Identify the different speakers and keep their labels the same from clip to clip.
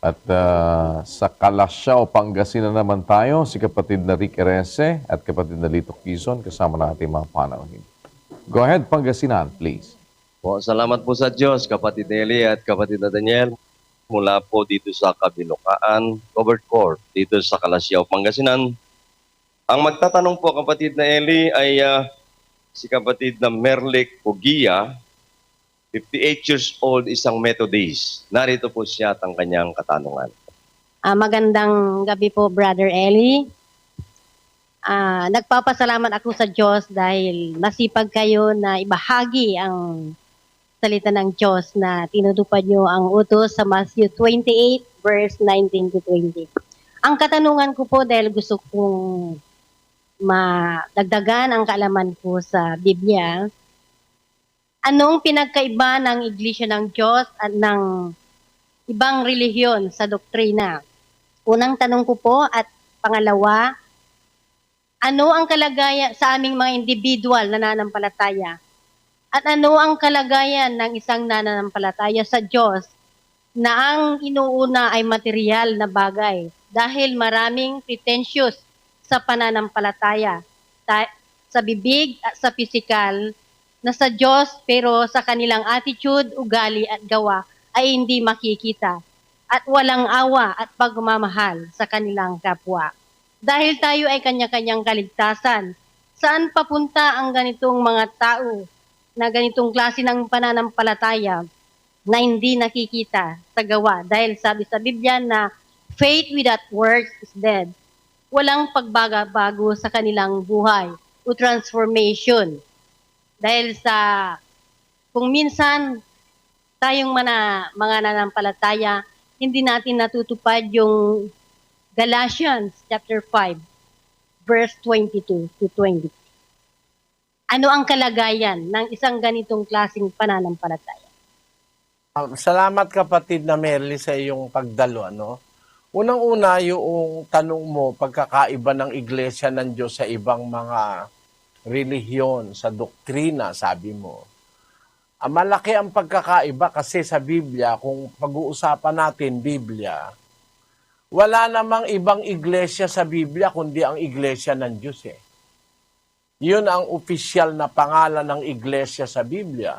Speaker 1: At ah, sa Kalasyaw, Pangasinan naman tayo, si kapatid na Rick Erese at kapatid na Lito Quezon kasama natin mga panauhin. Go ahead, Pangasinan, please.
Speaker 2: Po, salamat po sa Diyos, kapatid Eli at kapatid na Daniel. Mula po dito sa Kabilukaan, Covered Court, dito sa Kalasyaw, Pangasinan. Ang magtatanong po, kapatid na Eli, ay ah, si kapatid na Merlik Pugia, 58 years old, isang Methodist. Narito po siya at ang kanyang katanungan.
Speaker 3: Ah, magandang gabi po, Brother Eli. Ah, nagpapasalamat ako sa Diyos dahil nasipag kayo na ibahagi ang salita ng Diyos na tinutupad nyo ang utos sa Matthew 28 verse 19 to 20. Ang katanungan ko po dahil gusto kong madagdagan ang kaalaman ko sa Biblia, anong pinagkaiba ng Iglesia ng Diyos at ng ibang relihiyon sa doktrina? Unang tanong ko po at pangalawa, ano ang kalagayan sa aming mga individual na nananampalataya? At ano ang kalagayan ng isang nananampalataya sa Diyos na ang inuuna ay material na bagay dahil maraming pretentious sa pananampalataya ta- sa bibig at sa pisikal na sa Diyos pero sa kanilang attitude, ugali at gawa ay hindi makikita at walang awa at pagmamahal sa kanilang kapwa. Dahil tayo ay kanya-kanyang kaligtasan, saan papunta ang ganitong mga tao na ganitong klase ng pananampalataya na hindi nakikita sa gawa? Dahil sabi sa Biblia na faith without works is dead. Walang pagbago sa kanilang buhay o transformation. Dahil sa kung minsan tayong mana, mga nanampalataya, hindi natin natutupad yung Galatians chapter 5 verse 22 to 20. Ano ang kalagayan ng isang ganitong klaseng pananampalataya?
Speaker 4: Um, salamat kapatid na Merly sa iyong pagdalo. Ano? Unang-una, yung tanong mo, pagkakaiba ng iglesia ng Diyos sa ibang mga relihiyon, sa doktrina, sabi mo. Ah, malaki ang pagkakaiba kasi sa Biblia, kung pag-uusapan natin Biblia, wala namang ibang iglesia sa Biblia kundi ang iglesia ng Diyos eh. Yun ang opisyal na pangalan ng iglesia sa Biblia.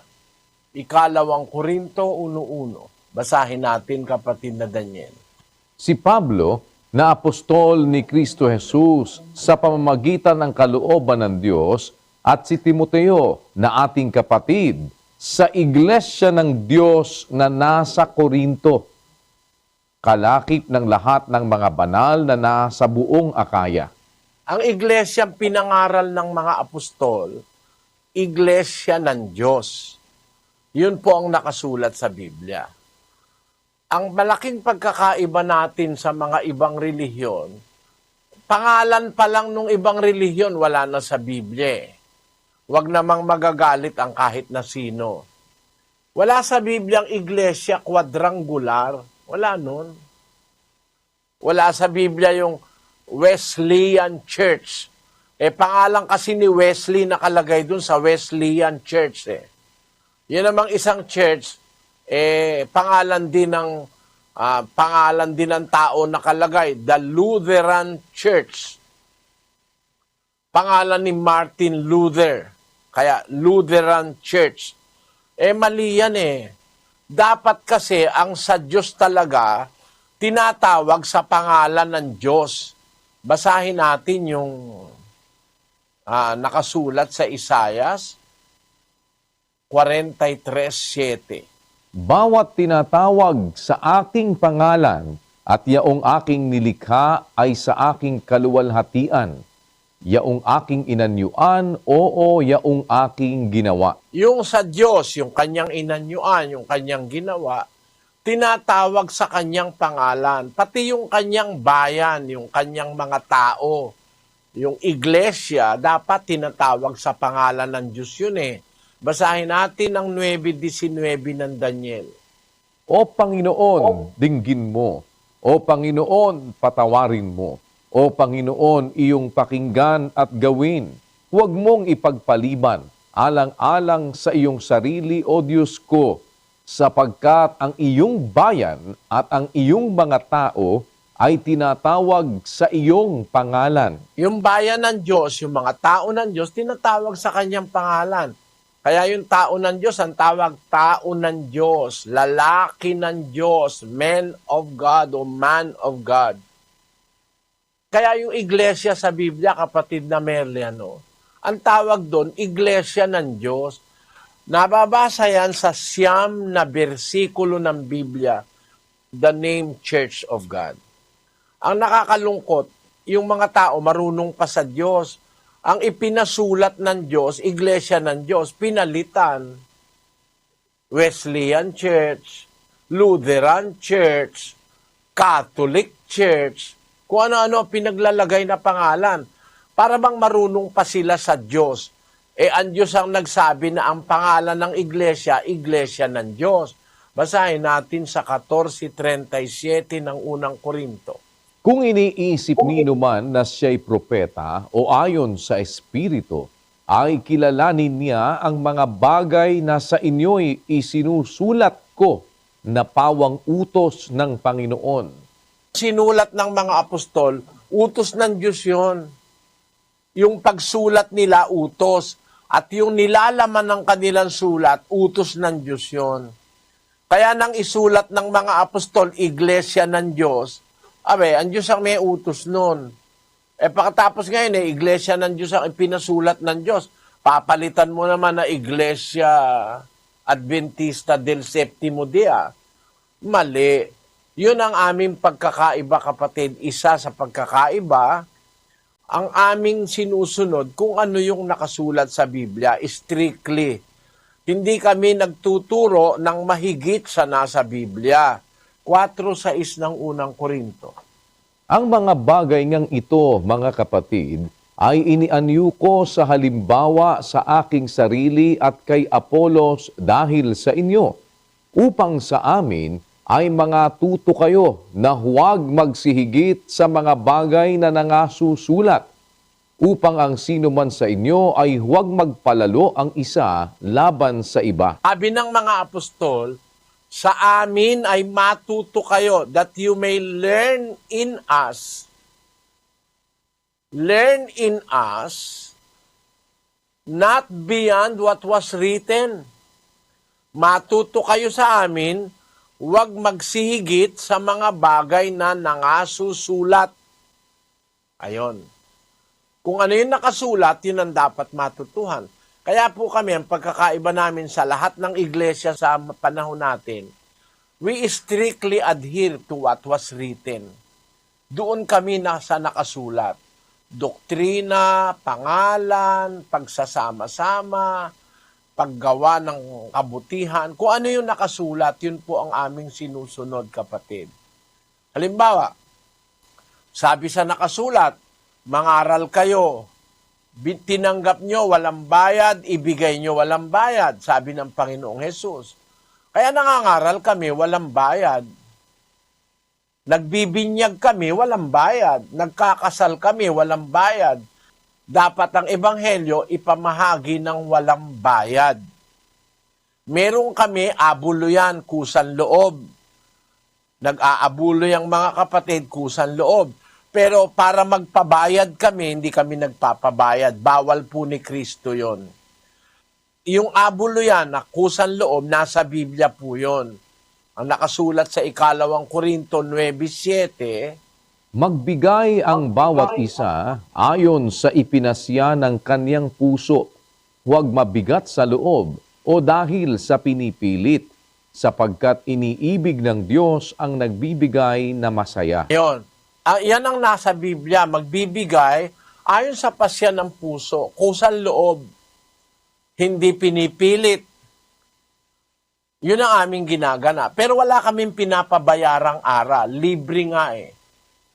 Speaker 4: Ikalawang Korinto 1.1. Basahin natin kapatid na Daniel.
Speaker 1: Si Pablo, na apostol ni Kristo Jesus sa pamamagitan ng kalooban ng Diyos at si Timoteo na ating kapatid sa iglesia ng Diyos na nasa Korinto, kalakip ng lahat ng mga banal na nasa buong Akaya.
Speaker 4: Ang iglesia pinangaral ng mga apostol, iglesia ng Diyos. Yun po ang nakasulat sa Biblia. Ang malaking pagkakaiba natin sa mga ibang relihiyon, pangalan pa lang nung ibang relihiyon wala na sa Biblia. Huwag namang magagalit ang kahit na sino. Wala sa Biblia ang iglesia quadrangular. Wala nun. Wala sa Biblia yung Wesleyan Church. Eh, pangalan kasi ni Wesley nakalagay dun sa Wesleyan Church eh. Yun namang isang church, eh, pangalan din ng ah, pangalan din ng tao nakalagay, the Lutheran Church. Pangalan ni Martin Luther. Kaya Lutheran Church. Eh mali yan eh. Dapat kasi ang sa Diyos talaga tinatawag sa pangalan ng Diyos. Basahin natin yung ah, nakasulat sa Isayas 43.7.
Speaker 1: Bawat tinatawag sa aking pangalan at yaong aking nilikha ay sa aking kaluwalhatian. Yaong aking inanyuan, oo, yaong aking ginawa.
Speaker 4: Yung sa Diyos, yung kanyang inanyuan, yung kanyang ginawa, tinatawag sa kanyang pangalan. Pati yung kanyang bayan, yung kanyang mga tao, yung iglesia, dapat tinatawag sa pangalan ng Diyos yun eh. Basahin natin ang 9.19 ng Daniel.
Speaker 1: O Panginoon, dinggin mo. O Panginoon, patawarin mo. O Panginoon, iyong pakinggan at gawin. Huwag mong ipagpaliban, alang-alang sa iyong sarili, O Diyos ko. sapagkat ang iyong bayan at ang iyong mga tao ay tinatawag sa iyong pangalan.
Speaker 4: Yung bayan ng Diyos, yung mga tao ng Diyos, tinatawag sa kanyang pangalan. Kaya yung tao ng Diyos, ang tawag tao ng Diyos, lalaki ng Diyos, man of God o man of God. Kaya yung iglesia sa Biblia, kapatid na Merliano, ang tawag doon, iglesia ng Diyos. Nababasa yan sa siyam na bersikulo ng Biblia, the name Church of God. Ang nakakalungkot, yung mga tao marunong pa sa Diyos. Ang ipinasulat ng Diyos, iglesia ng Diyos, pinalitan. Wesleyan Church, Lutheran Church, Catholic Church, kung ano-ano pinaglalagay na pangalan. Para bang marunong pa sila sa Diyos. Eh, ang Diyos ang nagsabi na ang pangalan ng iglesia, iglesia ng Diyos. Basahin natin sa 14.37 ng unang Korinto.
Speaker 1: Kung iniisip nino man na siya'y propeta o ayon sa Espiritu, ay kilalanin niya ang mga bagay na sa inyo'y isinusulat ko na pawang utos ng Panginoon.
Speaker 4: sinulat ng mga apostol, utos ng Diyos yon. Yung pagsulat nila, utos. At yung nilalaman ng kanilang sulat, utos ng Diyos yon. Kaya nang isulat ng mga apostol, iglesia ng Diyos, abe, ang Diyos ang may utos nun. Eh pagkatapos ngayon, eh, iglesia ng Diyos ang ipinasulat ng Diyos. Papalitan mo naman na iglesia Adventista del Septimo Dia. Mali. Yun ang aming pagkakaiba, kapatid. Isa sa pagkakaiba, ang aming sinusunod kung ano yung nakasulat sa Biblia, strictly. Hindi kami nagtuturo ng mahigit sa nasa Biblia. 4.6 ng unang Korinto.
Speaker 1: Ang mga bagay ngang ito, mga kapatid, ay inianyo ko sa halimbawa sa aking sarili at kay Apolos dahil sa inyo, upang sa amin ay mga tuto kayo na huwag magsihigit sa mga bagay na nangasusulat, upang ang sino man sa inyo ay huwag magpalalo ang isa laban sa iba.
Speaker 4: Sabi ng mga apostol, sa amin ay matuto kayo that you may learn in us. Learn in us not beyond what was written. Matuto kayo sa amin, huwag magsihigit sa mga bagay na nangasusulat. Ayon. Kung ano yung nakasulat, yun ang dapat matutuhan. Kaya po kami, ang pagkakaiba namin sa lahat ng iglesia sa panahon natin, we strictly adhere to what was written. Doon kami nasa nakasulat. Doktrina, pangalan, pagsasama-sama, paggawa ng kabutihan. Kung ano yung nakasulat, yun po ang aming sinusunod, kapatid. Halimbawa, sabi sa nakasulat, mangaral kayo, tinanggap nyo walang bayad, ibigay nyo walang bayad, sabi ng Panginoong Hesus. Kaya nangangaral kami walang bayad. Nagbibinyag kami walang bayad. Nagkakasal kami walang bayad. Dapat ang ebanghelyo ipamahagi ng walang bayad. Meron kami abuluyan, kusan loob. Nag-aabulo yung mga kapatid, kusan loob. Pero para magpabayad kami, hindi kami nagpapabayad. Bawal po ni Kristo yon. Yung abulo yan, na kusan loob, nasa Biblia po yon. Ang nakasulat sa ikalawang Korinto 9.7,
Speaker 1: Magbigay ang bawat isa ayon sa ipinasya ng kanyang puso, huwag mabigat sa loob o dahil sa pinipilit, sapagkat iniibig ng Diyos ang nagbibigay na masaya.
Speaker 4: Yon. Ah, yan ang nasa Biblia, magbibigay ayon sa pasya ng puso, kusan loob, hindi pinipilit. Yun ang aming ginagana. Pero wala kaming pinapabayarang aral. Libre nga eh.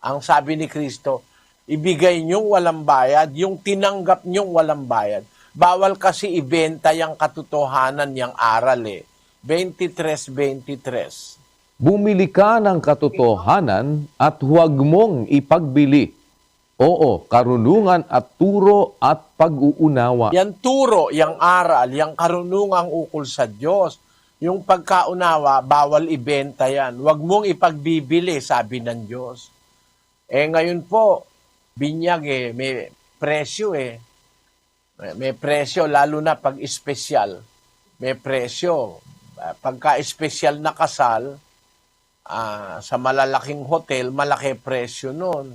Speaker 4: Ang sabi ni Kristo, ibigay niyong walang bayad, yung tinanggap niyong walang bayad. Bawal kasi ibenta yung katotohanan yung aral eh. 23-23.
Speaker 1: Bumili ka ng katotohanan at huwag mong ipagbili. Oo, karunungan at turo at pag-uunawa.
Speaker 4: Yan turo, yang aral, yang karunungang ukol sa Diyos. Yung pagkaunawa, bawal ibenta yan. Huwag mong ipagbibili, sabi ng Diyos. Eh ngayon po, binyag eh, may presyo eh. May, may presyo, lalo na pag espesyal. May presyo. Ah, Pagka-espesyal na kasal, ah, sa malalaking hotel, malaki presyo nun.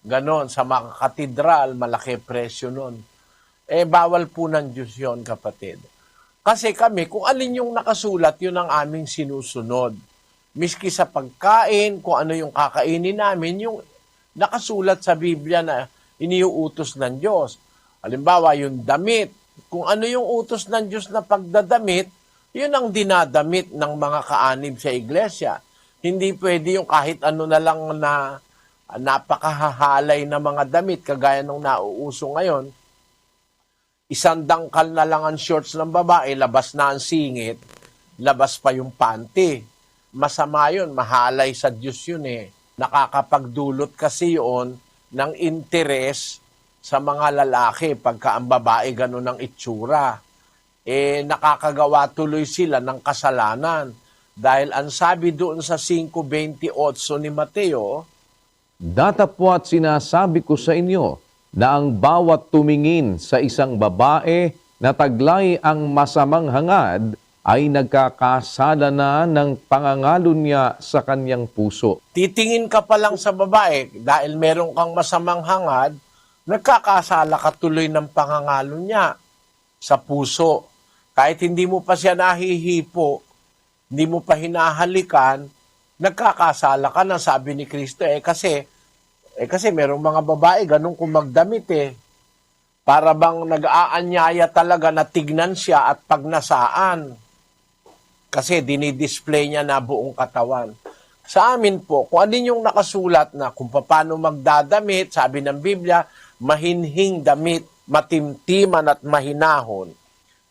Speaker 4: Ganon, sa mga katedral, malaki presyo nun. Eh, bawal po ng Diyos yun, kapatid. Kasi kami, kung alin yung nakasulat, yun ang aming sinusunod. Miski sa pagkain, kung ano yung kakainin namin, yung nakasulat sa Biblia na iniuutos ng Diyos. Halimbawa, yung damit. Kung ano yung utos ng Diyos na pagdadamit, yun ang dinadamit ng mga kaanib sa iglesia. Hindi pwede yung kahit ano na lang na napakahahalay na mga damit, kagaya nung nauuso ngayon, isang dangkal na lang ang shorts ng babae, labas na ang singit, labas pa yung panty. Masama yun, mahalay sa Diyos yun eh. Nakakapagdulot kasi yun ng interes sa mga lalaki pagka ang babae ganun ang itsura. Eh, nakakagawa tuloy sila ng kasalanan. Dahil ang sabi doon sa 5.28 ni Mateo,
Speaker 1: Datapwat sinasabi ko sa inyo na ang bawat tumingin sa isang babae na taglay ang masamang hangad ay nagkakasala na ng pangangalo niya sa kanyang puso.
Speaker 4: titingin ka pa lang sa babae dahil meron kang masamang hangad, nagkakasala ka tuloy ng pangangalo niya sa puso. Kahit hindi mo pa siya nahihipo, hindi mo pa hinahalikan, nagkakasala ka na sabi ni Kristo eh kasi eh kasi merong mga babae ganun kung magdamit eh. Para bang nag-aanyaya talaga na tignan siya at pagnasaan. Kasi dinidisplay niya na buong katawan. Sa amin po, kung ano yung nakasulat na kung paano magdadamit, sabi ng Biblia, mahinhing damit, matimtiman at mahinahon.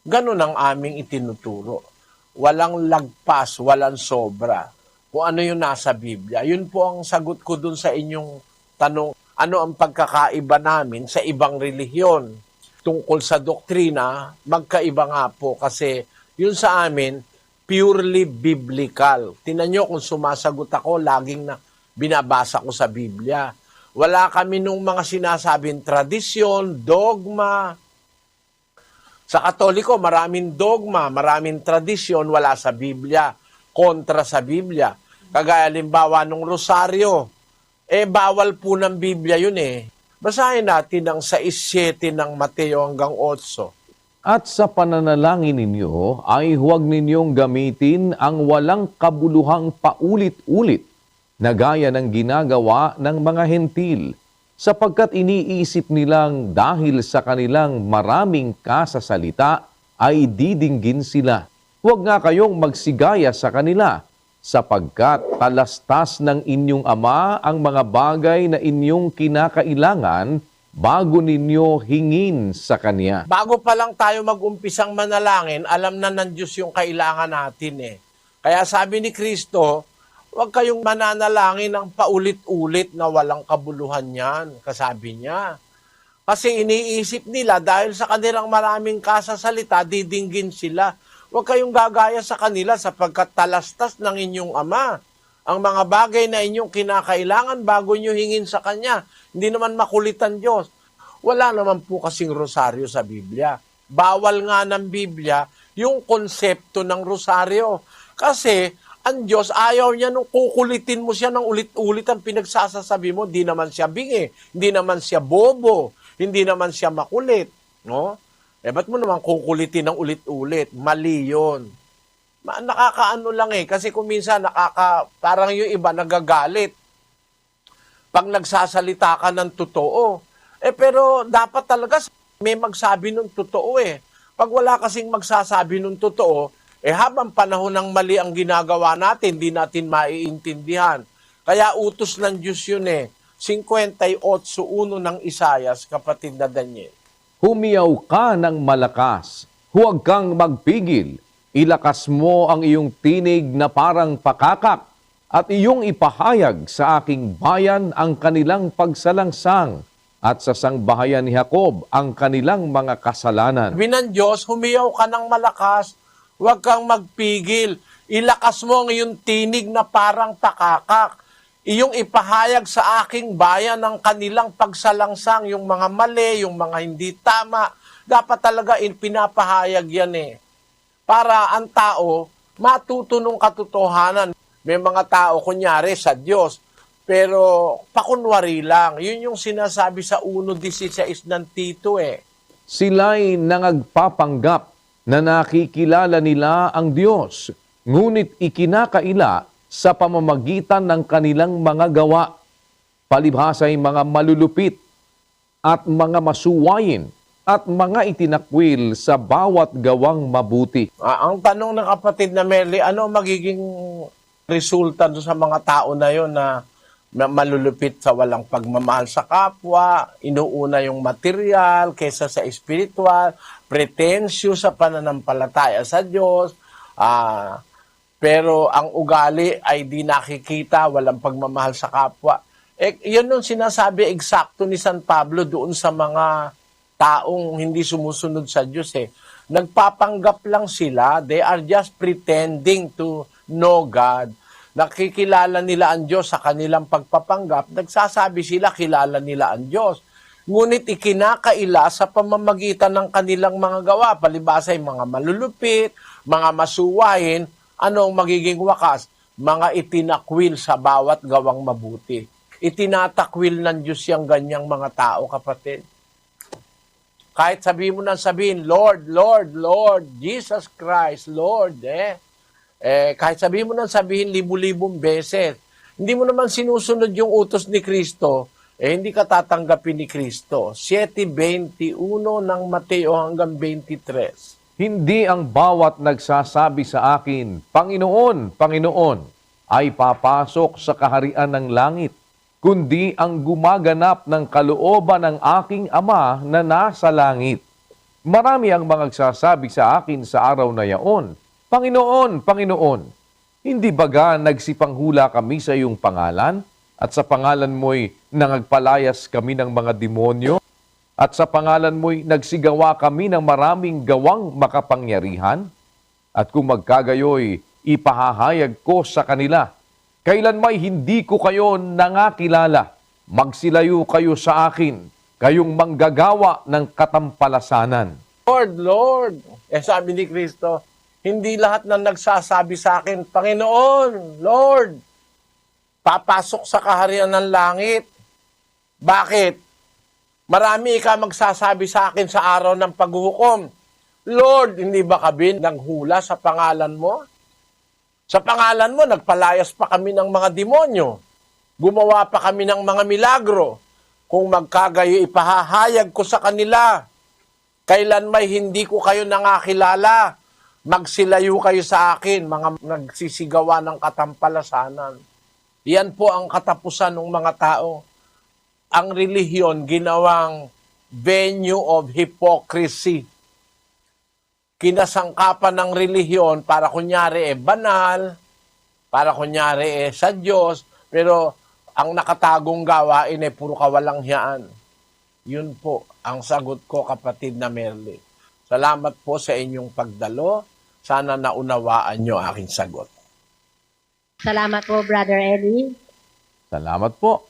Speaker 4: Ganun ang aming itinuturo. Walang lagpas, walang sobra. Kung ano yung nasa Biblia. Yun po ang sagot ko dun sa inyong tanong, ano ang pagkakaiba namin sa ibang relihiyon? Tungkol sa doktrina, magkaiba nga po kasi yun sa amin, purely biblical. Tinan nyo kung sumasagot ako, laging na binabasa ko sa Biblia. Wala kami nung mga sinasabing tradisyon, dogma. Sa Katoliko, maraming dogma, maraming tradisyon, wala sa Biblia, kontra sa Biblia. Kagaya limbawa nung rosaryo, eh bawal po ng Biblia yun eh. Basahin natin ang 6.7 ng Mateo hanggang 8.
Speaker 1: At sa pananalangin ninyo ay huwag ninyong gamitin ang walang kabuluhang paulit-ulit na gaya ng ginagawa ng mga hentil sapagkat iniisip nilang dahil sa kanilang maraming kasasalita ay didinggin sila. Huwag nga kayong magsigaya sa kanila sapagkat talastas ng inyong ama ang mga bagay na inyong kinakailangan bago ninyo hingin sa Kanya.
Speaker 4: Bago pa lang tayo mag-umpisang manalangin, alam na ng Diyos yung kailangan natin eh. Kaya sabi ni Kristo, huwag kayong mananalangin ng paulit-ulit na walang kabuluhan yan, kasabi niya. Kasi iniisip nila dahil sa kanilang maraming kasasalita, didinggin sila. Huwag kayong gagaya sa kanila sapagkat talastas ng inyong ama ang mga bagay na inyong kinakailangan bago nyo hingin sa Kanya. Hindi naman makulitan Diyos. Wala naman po kasing rosaryo sa Biblia. Bawal nga ng Biblia yung konsepto ng rosaryo. Kasi ang Diyos ayaw niya nung kukulitin mo siya ng ulit-ulit ang pinagsasasabi mo. Hindi naman siya bingi, hindi naman siya bobo, hindi naman siya makulit. No? Eh, ba't mo naman kukulitin ng ulit-ulit? Mali yun. Ma- nakakaano lang eh. Kasi kung minsan nakaka, parang yung iba nagagalit. Pag nagsasalita ka ng totoo. Eh pero dapat talaga may magsabi ng totoo eh. Pag wala kasing magsasabi ng totoo, eh habang panahon ng mali ang ginagawa natin, di natin maiintindihan. Kaya utos ng Diyos yun eh. 58.1 ng Isayas, kapatid na Daniel.
Speaker 1: Humiyaw ka ng malakas, huwag kang magpigil. Ilakas mo ang iyong tinig na parang pakakak at iyong ipahayag sa aking bayan ang kanilang pagsalangsang at sa sangbahayan ni Jacob ang kanilang mga kasalanan.
Speaker 4: Ng Diyos, humiyaw ka ng malakas, Huwag kang magpigil. Ilakas mo ang iyong tinig na parang pakakak. Iyong ipahayag sa aking bayan ang kanilang pagsalangsang, yung mga mali, yung mga hindi tama. Dapat talaga in pinapahayag yan eh. Para ang tao matuto ng katotohanan. May mga tao, kunyari, sa Diyos, pero pakunwari lang. Yun yung sinasabi sa 1.16 ng Tito eh.
Speaker 1: Sila'y nangagpapanggap na nakikilala nila ang Diyos, ngunit ikinakaila sa pamamagitan ng kanilang mga gawa, palibhasa'y mga malulupit at mga masuwayin at mga itinakwil sa bawat gawang mabuti.
Speaker 4: Ah, ang tanong ng kapatid na Merly, ano magiging resulta sa mga tao na yon na malulupit sa walang pagmamahal sa kapwa, inuuna yung material kaysa sa spiritual, pretensyo sa pananampalataya sa Diyos, ah, pero ang ugali ay di nakikita, walang pagmamahal sa kapwa. Eh, yun yung sinasabi eksakto ni San Pablo doon sa mga taong hindi sumusunod sa Diyos eh. Nagpapanggap lang sila, they are just pretending to know God. Nakikilala nila ang Diyos sa kanilang pagpapanggap, nagsasabi sila kilala nila ang Diyos. Ngunit ikinakaila sa pamamagitan ng kanilang mga gawa, palibasa ay mga malulupit, mga masuwain, anong magiging wakas? Mga itinakwil sa bawat gawang mabuti. Itinatakwil ng Diyos yung ganyang mga tao, kapatid. Kahit sabihin mo nang sabihin, Lord, Lord, Lord, Jesus Christ, Lord, eh. Eh, kahit sabihin mo nang sabihin libu-libong beses, hindi mo naman sinusunod yung utos ni Kristo, eh hindi ka tatanggapin ni Kristo. 7.21 ng Mateo hanggang 23.
Speaker 1: Hindi ang bawat nagsasabi sa akin, Panginoon, Panginoon, ay papasok sa kaharian ng langit, kundi ang gumaganap ng kalooban ng aking Ama na nasa langit. Marami ang mga nagsasabi sa akin sa araw na yaon, Panginoon, Panginoon, hindi baga nagsipanghula kami sa iyong pangalan? At sa pangalan mo'y nangagpalayas kami ng mga demonyo? At sa pangalan mo'y nagsigawa kami ng maraming gawang makapangyarihan? At kung magkagayoy, ipahahayag ko sa kanila, kailan may hindi ko kayo nangakilala, magsilayo kayo sa akin, kayong manggagawa ng katampalasanan.
Speaker 4: Lord, Lord. Eh sabi ni Kristo, hindi lahat na nagsasabi sa akin, Panginoon, Lord, papasok sa kaharian ng langit. Bakit? Marami ka magsasabi sa akin sa araw ng paghuhukom. Lord, hindi ba kami nang hula sa pangalan mo? Sa pangalan mo, nagpalayas pa kami ng mga demonyo. Gumawa pa kami ng mga milagro. Kung magkagayo, ipahahayag ko sa kanila. Kailan may hindi ko kayo nangakilala, magsilayo kayo sa akin, mga nagsisigawa ng katampalasanan. Yan po ang katapusan ng mga tao. Ang relihiyon ginawang venue of hypocrisy. Kinasangkapan ng relihiyon para kunyari eh banal, para kunyari eh sa Diyos, pero ang nakatagong gawain eh puro kawalanghiyaan. Yun po ang sagot ko kapatid na Merly. Salamat po sa inyong pagdalo. Sana naunawaan nyo aking sagot.
Speaker 3: Salamat po, Brother Eddie.
Speaker 1: Salamat po.